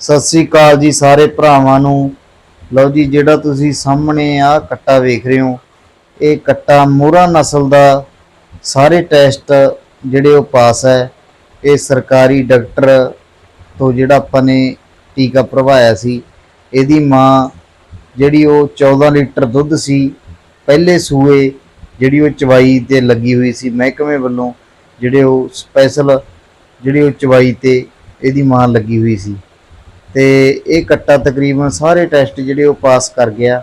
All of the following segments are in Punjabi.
ਸਤਿ ਸ੍ਰੀ ਅਕਾਲ ਜੀ ਸਾਰੇ ਭਰਾਵਾਂ ਨੂੰ। ਲਓ ਜੀ, ਜਿਹੜਾ ਤੁਸੀਂ ਸਾਹਮਣੇ ਆ ਕੱਟਾ ਵੇਖ ਰਹੇ ਹੋ, ਇਹ ਕੱਟਾ ਮੋਹਰਾ ਨਸਲ ਦਾ ਸਾਰੇ ਟੈਸਟ ਜਿਹੜੇ ਉਹ ਪਾਸ ਹੈ। ਇਹ ਸਰਕਾਰੀ ਡਾਕਟਰ ਤੋਂ ਜਿਹੜਾ ਆਪਾਂ ਨੇ ਟੀਕਾ ਭਰਵਾਇਆ ਸੀ, ਇਹਦੀ ਮਾਂ ਜਿਹੜੀ ਉਹ 14 ਲੀਟਰ ਦੁੱਧ ਸੀ, ਪਹਿਲੇ ਸੂਏ ਜਿਹੜੀ ਉਹ ਚਵਾਈ ਤੇ ਲੱਗੀ ਹੋਈ ਸੀ ਮਹਿਕਮੇ ਵੱਲੋਂ, ਜਿਹੜੇ ਉਹ ਸਪੈਸ਼ਲ ਜਿਹੜੀ ਉਹ ਚਵਾਈ ਤੇ ਇਹਦੀ ਮਾਂ ਲੱਗੀ ਹੋਈ ਸੀ। ਤੇ ਇਹ ਕੱਟਾ ਤਕਰੀਬਨ ਸਾਰੇ ਟੈਸਟ ਜਿਹੜੇ ਉਹ ਪਾਸ ਕਰ ਗਿਆ।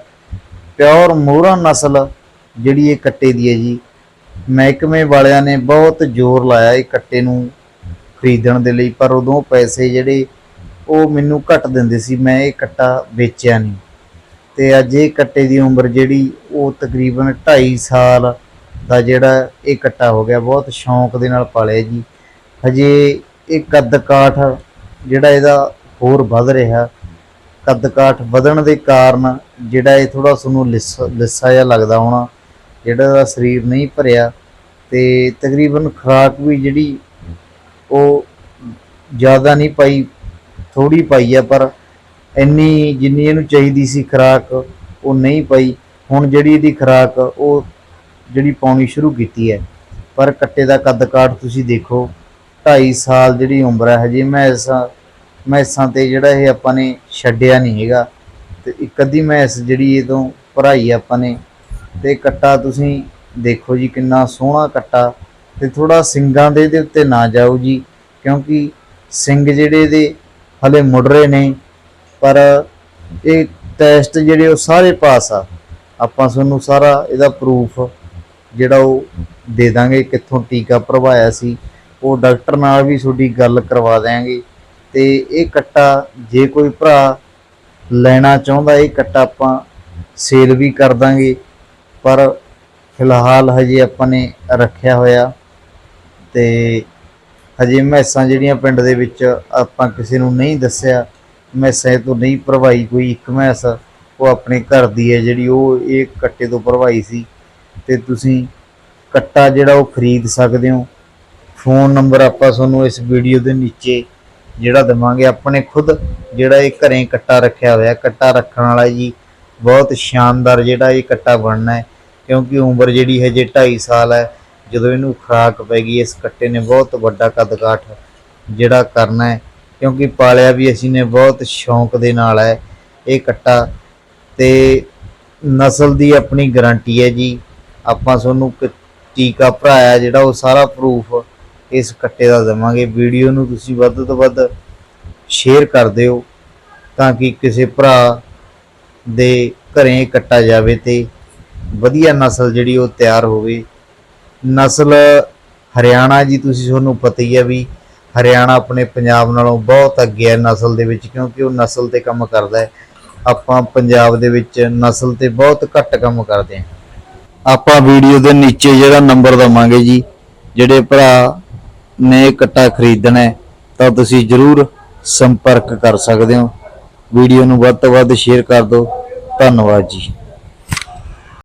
ਪਿਓਰ ਮੋਹਰਾ ਨਸਲ ਜਿਹੜੀ ਇਹ ਕੱਟੇ ਦੀ ਹੈ ਜੀ, ਮਹਿਕਮੇ ਵਾਲਿਆਂ ਨੇ ਬਹੁਤ ਜ਼ੋਰ ਲਾਇਆ ਇਹ ਕੱਟੇ ਨੂੰ ਖਰੀਦਣ ਦੇ ਲਈ, ਪਰ ਉਦੋਂ ਪੈਸੇ ਜਿਹੜੇ ਉਹ ਮੈਨੂੰ ਘੱਟ ਦਿੰਦੇ ਸੀ, ਮੈਂ ਇਹ ਕੱਟਾ ਵੇਚਿਆ ਨਹੀਂ। ਤੇ ਅੱਜ ਇਹ ਕੱਟੇ ਦੀ ਉਮਰ ਜਿਹੜੀ ਉਹ ਤਕਰੀਬਨ 2.5 ਸਾਲ ਦਾ ਜਿਹੜਾ ਇਹ ਕੱਟਾ ਹੋ ਗਿਆ, ਬਹੁਤ ਸ਼ੌਂਕ ਦੇ ਨਾਲ ਪਾਲਿਆ ਜੀ। ਹਜੇ ਇਹ ਕੱਦ ਕਾਠ ਜਿਹੜਾ ਇਹਦਾ ਹੋਰ ਵੱਧ ਰਿਹਾ। ਕੱਦ ਕਾਠ ਵਧਣ ਦੇ ਕਾਰਨ ਜਿਹੜਾ ਇਹ ਥੋੜਾ ਤੁਹਾਨੂੰ ਲਿੱਸਾ ਲਿੱਸਾ ਜਿਹਾ ਲੱਗਦਾ ਹੋਣਾ, ਜਿਹੜਾ ਇਹਦਾ ਸਰੀਰ ਨਹੀਂ ਭਰਿਆ ਤੇ ਤਕਰੀਬਨ ਖੁਰਾਕ ਵੀ ਜਿਹੜੀ ਉਹ ਜ਼ਿਆਦਾ ਨਹੀਂ ਪਾਈ ਥੋੜੀ ਪਾਈ ਆ, ਪਰ ਇੰਨੀ ਜਿੰਨੀ ਇਹਨੂੰ ਚਾਹੀਦੀ ਸੀ ਖੁਰਾਕ, ਉਹ ਨਹੀਂ ਪਾਈ। ਹੁਣ ਜਿਹੜੀ ਇਹਦੀ ਖੁਰਾਕ, ਉਹ ਜਿਹੜੀ ਪਾਉਣੀ ਸ਼ੁਰੂ ਕੀਤੀ ਹੈ। ਪਰ ਕੱਟੇ ਦਾ ਕੱਦ ਕਾਠ ਤੁਸੀਂ ਦੇਖੋ 2.5 ਸਾਲ ਜਿਹੜੀ ਉਮਰ ਹੈ, ਹਜੇ ਮੈਂ ਇਸ ਮੈਸਾਂ ਤੇ ਜਿਹੜਾ ਇਹ ਆਪਾਂ ਨੇ ਛੱਡਿਆ ਨਹੀਂ ਹੈਗਾ। ਤੇ ਇੱਕ ਅੱਧੀ ਮੈਸ ਜਿਹੜੀ ਇਹ ਤੋਂ ਭਰਾਈ ਆਪਾਂ ਨੇ, ਤੇ ਕੱਟਾ ਤੁਸੀਂ ਦੇਖੋ ਜੀ ਕਿੰਨਾ ਸੋਹਣਾ ਕੱਟਾ। ਤੇ ਥੋੜਾ ਸਿੰਗਾਂ ਦੇ ਇਹਦੇ ਉੱਤੇ ਨਾ ਜਾਓ ਜੀ, ਕਿਉਂਕਿ ਸਿੰਘ ਜਿਹੜੇ ਇਹਦੇ ਹਲੇ ਮੁੜ ਰਹੇ ਨੇ, ਪਰ ਇਹ ਟੈਸਟ ਜਿਹੜੇ ਉਹ ਸਾਰੇ ਪਾਸ ਆ। ਆਪਾਂ ਤੁਹਾਨੂੰ ਸਾਰਾ ਇਹਦਾ ਪ੍ਰੂਫ ਜਿਹੜਾ ਉਹ ਦੇ ਦਾਂਗੇ ਕਿੱਥੋਂ ਟੀਕਾ ਭਰਵਾਇਆ ਸੀ। ਉਹ ਡਾਕਟਰ ਨਾਲ ਵੀ ਤੁਹਾਡੀ ਗੱਲ ਕਰਵਾ ਦਿਆਂਗੇ। ਤੇ ਇਹ ਕੱਟਾ ਜੇ ਕੋਈ ਭਰਾ ਲੈਣਾ ਚਾਹੁੰਦਾ, ਇਹ ਕੱਟਾ ਆਪਾਂ ਸੇਲ ਵੀ ਕਰ ਦਾਂਗੇ। ਪਰ ਫਿਲਹਾਲ ਹਜੇ ਆਪਾਂ ਨੇ ਰੱਖਿਆ ਹੋਇਆ ਤੇ ਹਜੇ ਮੈਸਾਂ ਜਿਹੜੀਆਂ ਪਿੰਡ ਦੇ ਵਿੱਚ ਆਪਾਂ ਕਿਸੇ ਨੂੰ ਨਹੀਂ ਦੱਸਿਆ, ਮੈਸਾਂ ਤੋਂ ਨਹੀਂ ਭਰਵਾਈ ਕੋਈ ਇੱਕ ਮੈਸ, ਉਹ ਆਪਣੇ ਘਰ ਦੀ ਹੈ ਜਿਹੜੀ ਉਹ ਇਹ ਕੱਟੇ ਤੋਂ ਭਰਵਾਈ ਸੀ। ਤੇ ਤੁਸੀਂ ਕੱਟਾ ਜਿਹੜਾ ਉਹ ਖਰੀਦ ਸਕਦੇ ਹੋ। ਫੋਨ ਨੰਬਰ ਆਪਾਂ ਤੁਹਾਨੂੰ ਇਸ ਵੀਡੀਓ ਦੇ ਨੀਚੇ ਜਿਹੜਾ ਦਵਾਂਗੇ ਆਪਣੇ ਖੁਦ, ਜਿਹੜਾ ਇਹ ਘਰੇ ਕੱਟਾ ਰੱਖਿਆ ਹੋਇਆ, ਕੱਟਾ ਰੱਖਣ ਵਾਲਾ ਜੀ, ਬਹੁਤ ਸ਼ਾਨਦਾਰ ਜਿਹੜਾ ਇਹ ਕੱਟਾ ਬਣਨਾ ਹੈ, ਕਿਉਂਕਿ ਉਮਰ ਜਿਹੜੀ ਹਜੇ 2.5 ਸਾਲ ਹੈ, ਜਦੋਂ ਇਹਨੂੰ ਖੁਰਾਕ ਪੈ ਗਈ, ਇਸ ਕੱਟੇ ਨੇ ਬਹੁਤ ਵੱਡਾ ਕੱਦਕਾਠ ਜਿਹੜਾ ਕਰਨਾ ਹੈ, ਕਿਉਂਕਿ ਪਾਲਿਆ ਵੀ ਅਸੀਂ ਨੇ ਬਹੁਤ ਸ਼ੌਂਕ ਦੇ ਨਾਲ ਹੈ ਇਹ ਕੱਟਾ, ਤੇ ਨਸਲ ਦੀ ਆਪਣੀ ਗਾਰੰਟੀ ਹੈ ਜੀ, ਆਪਾਂ ਤੁਹਾਨੂੰ ਕ- ਟੀਕਾ ਭਰਾਇਆ ਜਿਹੜਾ ਉਹ ਸਾਰਾ ਪ੍ਰੂਫ ਇਸ ਕੱਟੇ ਦਾ ਦੇਵਾਂਗੇ। ਵੀਡੀਓ ਨੂੰ ਤੁਸੀਂ ਵੱਧ ਤੋਂ ਵੱਧ ਸ਼ੇਅਰ ਕਰ ਦਿਓ ਤਾਂ ਕਿ ਕਿਸੇ ਭਰਾ ਦੇ ਘਰੇ ਕੱਟਾ ਜਾਵੇ ਤੇ ਵਧੀਆ ਨਸਲ ਜਿਹੜੀ ਉਹ ਤਿਆਰ ਹੋਵੇ। ਨਸਲ ਹਰਿਆਣਾ ਜੀ, ਤੁਸੀਂ ਤੁਹਾਨੂੰ ਪਤਾ ਹੀ ਹੈ ਵੀ ਹਰਿਆਣਾ ਆਪਣੇ ਪੰਜਾਬ ਨਾਲੋਂ ਬਹੁਤ ਅੱਗੇ ਹੈ ਨਸਲ ਦੇ ਵਿੱਚ, ਕਿਉਂਕਿ ਉਹ ਨਸਲ ਤੇ ਕੰਮ ਕਰਦਾ ਹੈ। ਆਪਾਂ ਪੰਜਾਬ ਦੇ ਵਿੱਚ ਨਸਲ ਤੇ ਬਹੁਤ ਘੱਟ ਕੰਮ ਕਰਦੇ ਹਾਂ। ਆਪਾਂ ਵੀਡੀਓ ਦੇ ਨੀਚੇ ਜਿਹੜਾ ਨੰਬਰ ਦਵਾਂਗੇ ਜੀ, ਜਿਹੜੇ ਭਰਾ ਨੇ ਕੱਟਾ ਖਰੀਦਣਾ ਹੈ, ਤਾਂ ਤੁਸੀਂ ਜਰੂਰ ਸੰਪਰਕ ਕਰ ਸਕਦੇ ਹੋ। ਵੀਡੀਓ ਨੂੰ ਵੱਧ ਤੋਂ ਵੱਧ ਸ਼ੇਅਰ ਕਰ ਦਿਓ। ਧੰਨਵਾਦ ਜੀ।